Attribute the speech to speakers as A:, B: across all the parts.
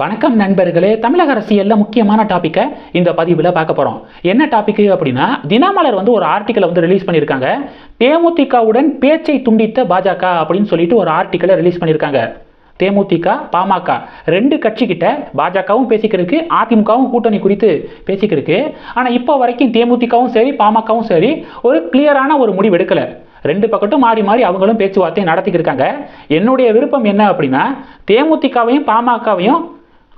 A: வணக்கம் நண்பர்களே தமிழக அரசியலில் முக்கியமான டாப்பிக்கை இந்த பதிவில் பார்க்க போகிறோம் என்ன டாபிக் அப்படின்னா தினமலர் வந்து ஒரு ஆர்டிக்கலை வந்து ரிலீஸ் பண்ணியிருக்காங்க தேமுதிகவுடன் பேச்சை துண்டித்த பாஜக அப்படின்னு சொல்லிட்டு ஒரு ஆர்டிக்கலை ரிலீஸ் பண்ணியிருக்காங்க தேமுதிக பாமக ரெண்டு கட்சிக்கிட்ட பாஜகவும் பேசிக்கிறதுக்கு அதிமுகவும் கூட்டணி குறித்து பேசிக்கிறதுக்கு ஆனால் இப்போ வரைக்கும் தேமுதிகவும் சரி பாமகவும் சரி ஒரு கிளியரான ஒரு முடிவு எடுக்கலை. ரெண்டு பக்கட்டும் மாறி மாறி அவங்களும் பேச்சுவார்த்தை நடத்திக்கிருக்காங்க. என்னுடைய விருப்பம் என்ன அப்படின்னா தேமுதிகவையும் பாமகவையும்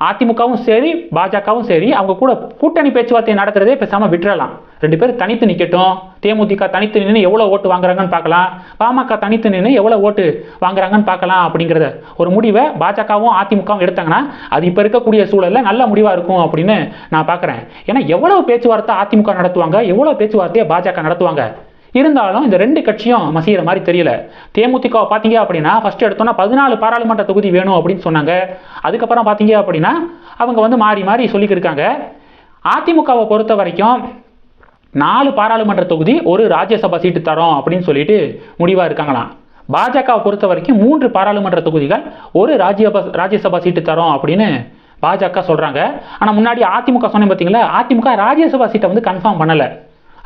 A: அதிமுகவும் சரி பாஜகவும் சரி அவங்க கூட கூட்டணி பேச்சுவார்த்தை நடத்துறதே பேசாமல் விட்டுறலாம். ரெண்டு பேரும் தனித்து நிற்கட்டும் தேமுதிக தனித்து நின்று எவ்வளோ ஓட்டு வாங்குறாங்கன்னு பார்க்கலாம். பாமக தனித்து நின்று எவ்வளோ ஓட்டு வாங்குறாங்கன்னு பார்க்கலாம் அப்படிங்கிறத ஒரு முடிவை பாஜகவும் அதிமுகவும் எடுத்தாங்கன்னா அது இப்போ இருக்கக்கூடிய சூழலில் நல்ல முடிவாக இருக்கும் அப்படின்னு நான் பார்க்குறேன் ஏன்னா எவ்வளோ பேச்சுவார்த்தை அதிமுக நடத்துவாங்க எவ்வளோ பேச்சுவார்த்தையை பாஜக நடத்துவாங்க? இருந்தாலும் இந்த ரெண்டு கட்சியும் மசிகிற மாதிரி தெரியல. தேமுதிக பார்த்தீங்க அப்படின்னா ஃபஸ்ட்டு எடுத்தோன்னா பதினாலு பாராளுமன்ற தொகுதி வேணும் அப்படின்னு சொன்னாங்க. அதுக்கப்புறம் பார்த்தீங்க அப்படின்னா அவங்க வந்து மாறி மாறி சொல்லிக்கிருக்காங்க. அதிமுகவை பொறுத்த வரைக்கும் நாலு பாராளுமன்ற தொகுதி ஒரு ராஜ்யசபா சீட்டு தரோம் அப்படின்னு சொல்லிட்டு முடிவாக இருக்காங்களாம். பாஜகவை பொறுத்த வரைக்கும் மூன்று பாராளுமன்ற தொகுதிகள் ஒரு ராஜ்யசபா ராஜ்யசபா சீட்டு தரோம் அப்படின்னு பாஜக சொல்கிறாங்க ஆனால் முன்னாடி அதிமுக சொன்னேன் பார்த்தீங்களா அதிமுக ராஜ்யசபா சீட்டை வந்து கன்ஃபார்ம் பண்ணலை.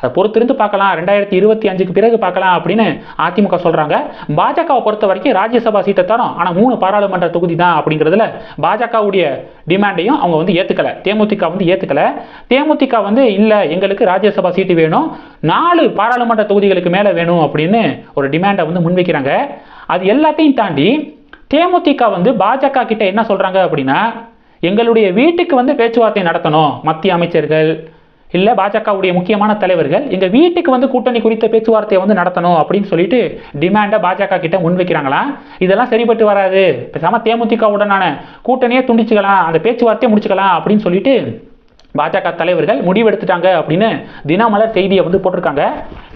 A: அதை பொறுத்திருந்து பார்க்கலாம். ரெண்டாயிரத்தி இருபத்தி அஞ்சுக்கு பிறகு பார்க்கலாம் அப்படின்னு அதிமுக சொல்கிறாங்க பாஜகவை பொறுத்த வரைக்கும் ராஜ்யசபா சீட்டை தரோம். ஆனால் மூணு பாராளுமன்ற தொகுதி தான் அப்படிங்கிறதுல பாஜகவுடைய டிமாண்டையும் அவங்க வந்து ஏற்றுக்கலை தேமுதிக வந்து ஏற்றுக்கலை தேமுதிக வந்து இல்லை எங்களுக்கு ராஜ்யசபா சீட்டு வேணும். நாலு பாராளுமன்ற தொகுதிகளுக்கு மேலே வேணும் அப்படின்னு ஒரு டிமாண்டை வந்து முன்வைக்கிறாங்க. அது எல்லாத்தையும் தாண்டி தேமுதிக வந்து பாஜக கிட்ட என்ன சொல்கிறாங்க அப்படின்னா எங்களுடைய வீட்டுக்கு வந்து பேச்சுவார்த்தை நடத்தணும் மத்திய அமைச்சர்கள் இல்லை பாஜகவுடைய முக்கியமான தலைவர்கள் எங்கள் வீட்டுக்கு வந்து கூட்டணி குறித்த பேச்சுவார்த்தையை வந்து நடத்தணும் அப்படின்னு சொல்லிட்டு டிமாண்டை பாஜக கிட்ட முன்வைக்கிறாங்களா இதெல்லாம் சரிப்பட்டு வராது. பேசாமல் தேமுதிகவுடனான கூட்டணியே துண்டிச்சுக்கலாம் அந்த பேச்சுவார்த்தையை முடிச்சுக்கலாம் அப்படின்னு சொல்லிட்டு பாஜக தலைவர்கள் முடிவெடுத்துட்டாங்க அப்படின்னு தினமலர் செய்தியை வந்து போட்டிருக்காங்க.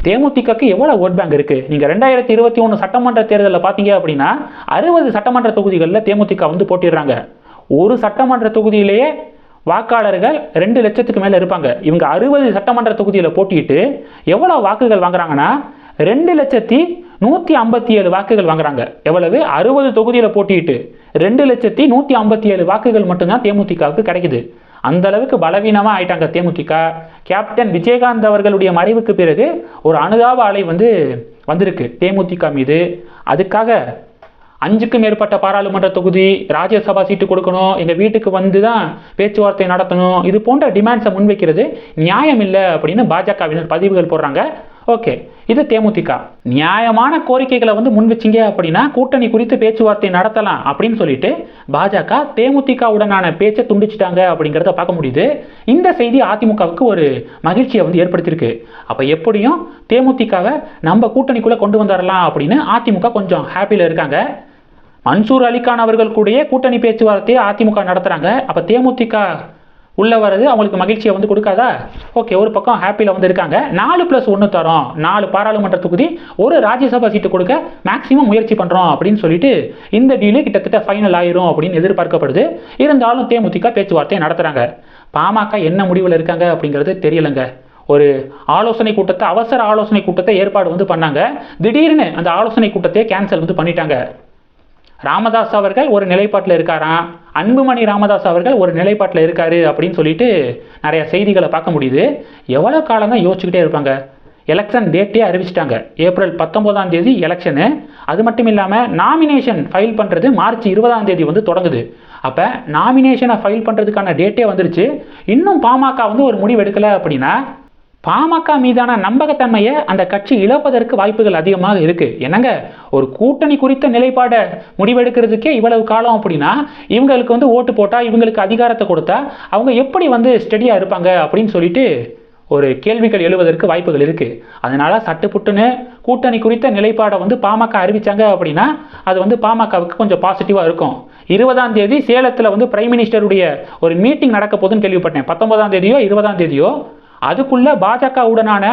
A: தேமுதிகக்கு எவ்வளோ ஓட் பேங்க் இருக்குது நீங்கள் ரெண்டாயிரத்தி இருபத்தி ஒன்று சட்டமன்ற தேர்தலில் பார்த்தீங்க அப்படின்னா அறுபது சட்டமன்ற தொகுதிகளில் தேமுதிக வந்து போட்டிடுறாங்க. ஒரு சட்டமன்ற தொகுதியிலேயே வாக்காளர்கள் ரெண்டு லட்சத்துக்கு மேலே இருப்பாங்க. இவங்க அறுபது சட்டமன்ற தொகுதியில் போட்டிட்டு எவ்வளோ வாக்குகள் வாங்குறாங்கன்னா ரெண்டு லட்சத்தி நூற்றி ஐம்பத்தி ஏழு வாக்குகள் வாங்குறாங்க. எவ்வளவு? அறுபது தொகுதியில் போட்டிட்டு ரெண்டு லட்சத்தி நூற்றி ஐம்பத்தி ஏழு வாக்குகள் மட்டும்தான் தேமுதிகவுக்கு கிடைக்குது. அந்த அளவுக்கு பலவீனமாக ஆயிட்டாங்க தேமுதிக. கேப்டன் விஜயகாந்த் அவர்களுடைய மறைவுக்கு பிறகு ஒரு அனுதாப அலை வந்து வந்திருக்கு தேமுதிக மீது. அதுக்காக அஞ்சுக்கும் மேற்பட்ட பாராளுமன்ற தொகுதி ராஜ்யசபா சீட்டு கொடுக்கணும் எங்கள் வீட்டுக்கு வந்து தான் பேச்சுவார்த்தை நடத்தணும் இது போன்ற டிமாண்ட்ஸை முன்வைக்கிறது நியாயம் இல்லை அப்படின்னு பாஜகவினர் பதிவுகள் போடுறாங்க. ஓகே இது தேமுதிக. நியாயமான கோரிக்கைகளை வந்து முன் வச்சிங்க அப்படின்னா கூட்டணி குறித்து பேச்சுவார்த்தை நடத்தலாம் அப்படின்னு சொல்லிட்டு பாஜக தேமுதிகவுடனான பேச்சை துண்டிச்சிட்டாங்க அப்படிங்கிறத பார்க்க முடியுது. இந்த செய்தி அதிமுகவுக்கு ஒரு மகிழ்ச்சியை வந்து ஏற்படுத்தியிருக்கு. அப்போ எப்படியும் தேமுதிகவை நம்ம கூட்டணிக்குள்ளே கொண்டு வந்துடலாம் அப்படின்னு அதிமுக கொஞ்சம் ஹாப்பியில் இருக்காங்க. மன்சூர் அலிகான் அவர்கள் கூடயே கூட்டணி பேச்சுவார்த்தையை அதிமுக நடத்துகிறாங்க அப்போ தேமுதிக உள்ளே வர்றது அவங்களுக்கு மகிழ்ச்சியை வந்து கொடுக்காதா? ஓகே ஒரு பக்கம் ஹாப்பியில் வந்து இருக்காங்க. நாலு ப்ளஸ் ஒன்று தரோம். நாலு பாராளுமன்ற தொகுதி ஒரு ராஜ்யசபா சீட்டு கொடுக்க மேக்ஸிமம் முயற்சி பண்ணுறோம் அப்படின்னு சொல்லிட்டு இந்த டீலு கிட்டத்தட்ட ஃபைனல் ஆயிரும் அப்படின்னு எதிர்பார்க்கப்படுது. இருந்தாலும் தேமுதிக பேச்சுவார்த்தையை நடத்துகிறாங்க பாமக என்ன முடிவில் இருக்காங்க அப்படிங்கிறது தெரியலைங்க. ஒரு ஆலோசனை கூட்டத்தை அவசர ஆலோசனை கூட்டத்தை ஏற்பாடு வந்து பண்ணாங்க. திடீர்னு அந்த ஆலோசனை கூட்டத்தையே கேன்சல் வந்து பண்ணிட்டாங்க. ராமதாஸ் அவர்கள் ஒரு நிலைப்பாட்டில் இருக்காராம். அன்புமணி ராமதாஸ் அவர்கள் ஒரு நிலைப்பாட்டில் இருக்காரு அப்படின்னு சொல்லிட்டு நிறைய செய்திகளை பார்க்க முடியுது. எவ்வளோ காலம் தான் யோசிச்சுக்கிட்டே இருப்பாங்க. எலெக்ஷன் டேட்டே அறிவிச்சிட்டாங்க. ஏப்ரல் பத்தொம்போதாம் தேதி எலெக்ஷனு அது மட்டும் இல்லாமல் நாமினேஷன் ஃபைல் பண்ணுறது மார்ச் இருபதாம் தேதி வந்து தொடங்குது. அப்போ நாமினேஷனை ஃபைல் பண்ணுறதுக்கான டேட்டே வந்துருச்சு. இன்னும் பாமக வந்து ஒரு முடிவு எடுக்கலை அப்படின்னா பாமக மீதான நம்பகத்தன்மையை அந்த கட்சி இழப்பதற்கு வாய்ப்புகள் அதிகமாக இருக்கு. என்னங்க? ஒரு கூட்டணி குறித்த நிலைப்பாடை முடிவெடுக்கிறதுக்கே இவ்வளவு காலம் அப்படின்னா இவங்களுக்கு வந்து ஓட்டு போட்டால் இவங்களுக்கு அதிகாரத்தை கொடுத்தா அவங்க எப்படி வந்து ஸ்டெடியாக இருப்பாங்க அப்படின்னு சொல்லிட்டு ஒரு கேள்விகள் எழுவதற்கு வாய்ப்புகள் இருக்கு. அதனால சட்டுப்புட்டுன்னு கூட்டணி குறித்த நிலைப்பாடை வந்து பாமக அறிவிச்சாங்க அப்படின்னா அது வந்து பாமகவுக்கு கொஞ்சம் பாசிட்டிவாக இருக்கும். இருபதாம் தேதி சேலத்தில் வந்து பிரைம் மினிஸ்டருடைய ஒரு மீட்டிங் நடக்க போகுதுன்னு கேள்விப்பட்டேன். பத்தொன்பதாம் தேதியோ இருபதாம் தேதியோ அதுக்குள்ளே பாஜகவுடனான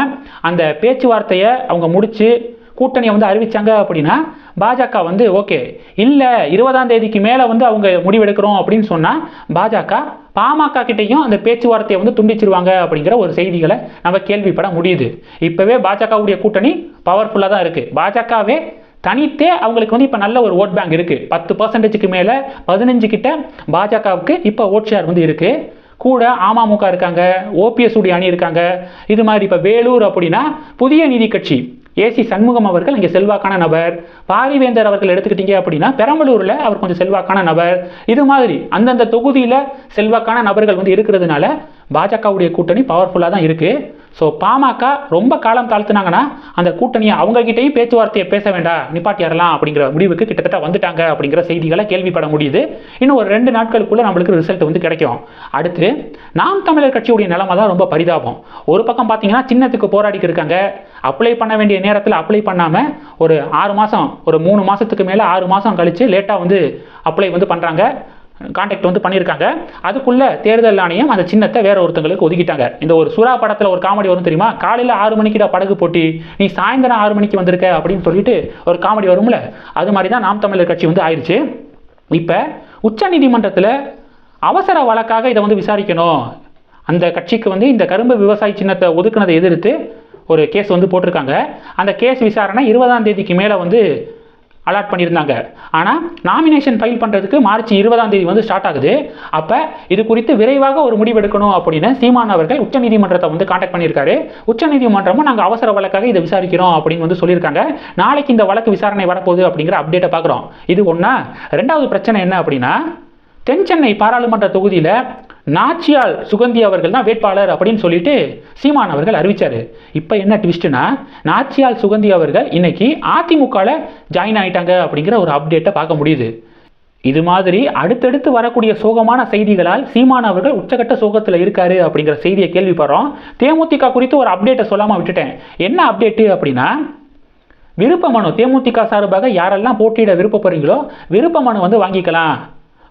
A: அந்த பேச்சுவார்த்தையை அவங்க முடித்து கூட்டணியை வந்து அறிவித்தாங்க அப்படின்னா பாஜக வந்து ஓகே இல்லை இருபதாம் தேதிக்கு மேலே வந்து அவங்க முடிவெடுக்கிறோம் அப்படின்னு சொன்னால் பாஜக பாமக கிட்டேயும் அந்த பேச்சுவார்த்தையை வந்து துண்டிச்சிருவாங்க அப்படிங்கிற ஒரு செய்திகளை நம்ம கேள்விப்பட முடியுது. இப்போவே பாஜகவுடைய கூட்டணி பவர்ஃபுல்லாக தான் இருக்குது பாஜகவே தனித்தே அவங்களுக்கு வந்து இப்போ நல்ல ஒரு ஓட் பேங்க் இருக்குது பத்து பர்சன்டேஜுக்கு மேலே பதினஞ்சு கிட்ட பாஜகவுக்கு இப்போ ஓட் ஷேர் வந்து இருக்குது கூட அமமுக இருக்காங்க ஓபிஎஸ் உடைய அணி இருக்காங்க. இது மாதிரி இப்போ வேலூர் அப்படின்னா புதிய நீதி கட்சி. ஏசி சண்முகம் அவர்கள் இங்கே செல்வாக்கான நபர். பாரிவேந்தர் அவர்கள் எடுத்துக்கிட்டீங்க அப்படின்னா பெரம்பலூரில் அவர் கொஞ்சம் செல்வாக்கான நபர். இது மாதிரி அந்தந்த தொகுதியில் செல்வாக்கான நபர்கள் வந்து இருக்கிறதுனால பாஜகவுடைய கூட்டணி பவர்ஃபுல்லாக தான் இருக்குது ஸோ பாமக ரொம்ப காலம் தாழ்த்துனாங்கன்னா அந்த கூட்டணியை அவங்ககிட்டையும் பேச்சுவார்த்தையை பேச வேண்டாம் நிப்பாட்டியாரலாம் அப்படிங்கிற முடிவுக்கு கிட்டத்தட்ட வந்துட்டாங்க அப்படிங்கிற செய்திகளை கேள்விப்பட முடியுது. இன்னும் ஒரு ரெண்டு நாட்களுக்குள்ளே நம்மளுக்கு ரிசல்ட் வந்து கிடைக்கும். அடுத்து நாம் தமிழர் கட்சியுடைய நிலைமை தான் ரொம்ப பரிதாபம். ஒரு பக்கம் பார்த்தீங்கன்னா சின்னத்துக்கு போராடிக்கு இருக்காங்க. அப்ளை பண்ண வேண்டிய நேரத்தில் அப்ளை பண்ணாமல் ஒரு ஆறு மாதம் ஒரு மூணு மாதத்துக்கு மேலே ஆறு மாதம் கழித்து லேட்டாக வந்து அப்ளை வந்து பண்ணுறாங்க கான்டாக்ட் வந்து பண்ணியிருக்காங்க அதுக்குள்ளே தேர்தல் ஆணையம் அந்த சின்னத்தை வேற ஒருத்தங்களுக்கு ஒதுக்கிட்டாங்க. இந்த ஒரு சுறா படத்தில் ஒரு காமெடி வரும் தெரியுமா? காலையில் ஆறு மணிக்கு படகு போட்டி. நீ சாயந்தரம் ஆறு மணிக்கு வந்திருக்க அப்படின்னு சொல்லிட்டு ஒரு காமெடி வரும்ல? அது மாதிரி தான் நாம் தமிழர் கட்சி வந்து ஆயிடுச்சு இப்போ உச்சநீதிமன்றத்தில் அவசர வழக்காக இதை வந்து விசாரிக்கணும். அந்த கட்சிக்கு வந்து இந்த கரும்பு விவசாய சின்னத்தை ஒதுக்குனதை எதிர்த்து ஒரு கேஸ் வந்து போட்டிருக்காங்க. அந்த கேஸ் விசாரணை இருபதாம் தேதிக்கு மேலே வந்து அலாட் பண்ணியிருந்தாங்க. ஆனால் நாமினேஷன் ஃபைல் பண்ணுறதுக்கு மார்ச் இருபதாம் தேதி வந்து ஸ்டார்ட் ஆகுது. அப்போ இது குறித்து விரைவாக ஒரு முடிவெடுக்கணும் அப்படின்னு சீமான் அவர்கள் உச்சநீதிமன்றத்தை வந்து காண்டாக்ட் பண்ணியிருக்காரு. உச்சநீதிமன்றமும் நாங்கள் அவசர வழக்காக இதை விசாரிக்கிறோம் அப்படின்னு வந்து சொல்லியிருக்காங்க. நாளைக்கு இந்த வழக்கு விசாரணை வரப்போகுது அப்படிங்கிற அப்டேட்டை பார்க்குறோம். இது ஒன்றா ரெண்டாவது பிரச்சனை என்ன அப்படின்னா தென் சென்னை பாராளுமன்ற தொகுதியில் நாச்சியால் சுகந்தி அவர்கள் தான் வேட்பாளர் அப்படின்னு சொல்லிட்டு சீமான் அவர்கள் அறிவிச்சாரு. இப்போ என்ன ட்விஸ்ட்னா நாச்சியால் சுகந்தி அவர்கள் இன்னைக்கு அதிமுகவில் ஜாயின் ஆயிட்டாங்க அப்படிங்கிற ஒரு அப்டேட்டை பார்க்க முடியுது. இது மாதிரி அடுத்தடுத்து வரக்கூடிய சோகமான செய்திகளால் சீமான் அவர்கள் உச்சகட்ட சோகத்தில் இருக்காரு அப்படிங்கிற செய்தியை கேள்விப்படுறோம். தேமுதிக குறித்து ஒரு அப்டேட்டை சொல்லாமல் விட்டுட்டேன். என்ன அப்டேட்டு அப்படின்னா விருப்ப மனு தேமுதிக சார்பாக யாரெல்லாம் போட்டியிட விருப்பப்படுறீங்களோ விருப்ப மனு வந்து வாங்கிக்கலாம்.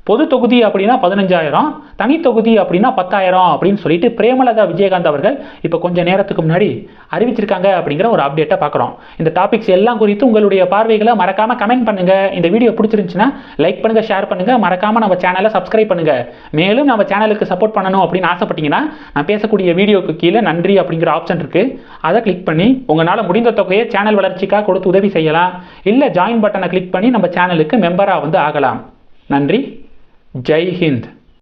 A: பொது தொகுதி அப்படின்னா பதினஞ்சாயிரம் தனி தொகுதி அப்படின்னா பத்தாயிரம் அப்படின்னு சொல்லிட்டு பிரேமலதா விஜயகாந்த் அவர்கள் இப்போ கொஞ்சம் நேரத்துக்கு முன்னாடி அறிவிச்சிருக்காங்க அப்படிங்கிற ஒரு அப்டேட்டை பார்க்குறோம். இந்த டாபிக்ஸ் எல்லாம் குறித்து உங்களுடைய பார்வைகளை மறக்காம கமெண்ட் பண்ணுங்க. இந்த வீடியோ பிடிச்சிருந்துச்சுன்னா லைக் பண்ணுங்க ஷேர் பண்ணுங்க. மறக்காம நம்ம சேனலை சப்ஸ்கிரைப் பண்ணுங்க. மேலும் நம்ம சேனலுக்கு சப்போர்ட் பண்ணணும் அப்படின்னு ஆசைப்பட்டீங்கன்னா நான் பேசக்கூடிய வீடியோக்கு கீழே நன்றி அப்படிங்கிற ஆப்ஷன் இருக்கு. அதை கிளிக் பண்ணி உங்களால் முடிந்த தொகையை சேனல் வளர்ச்சிக்காக கொடுத்து உதவி செய்யலாம். இல்லை ஜாயின் பட்டனை கிளிக் பண்ணி நம்ம சேனலுக்கு மெம்பராக வந்து ஆகலாம். நன்றி. Jai Hind.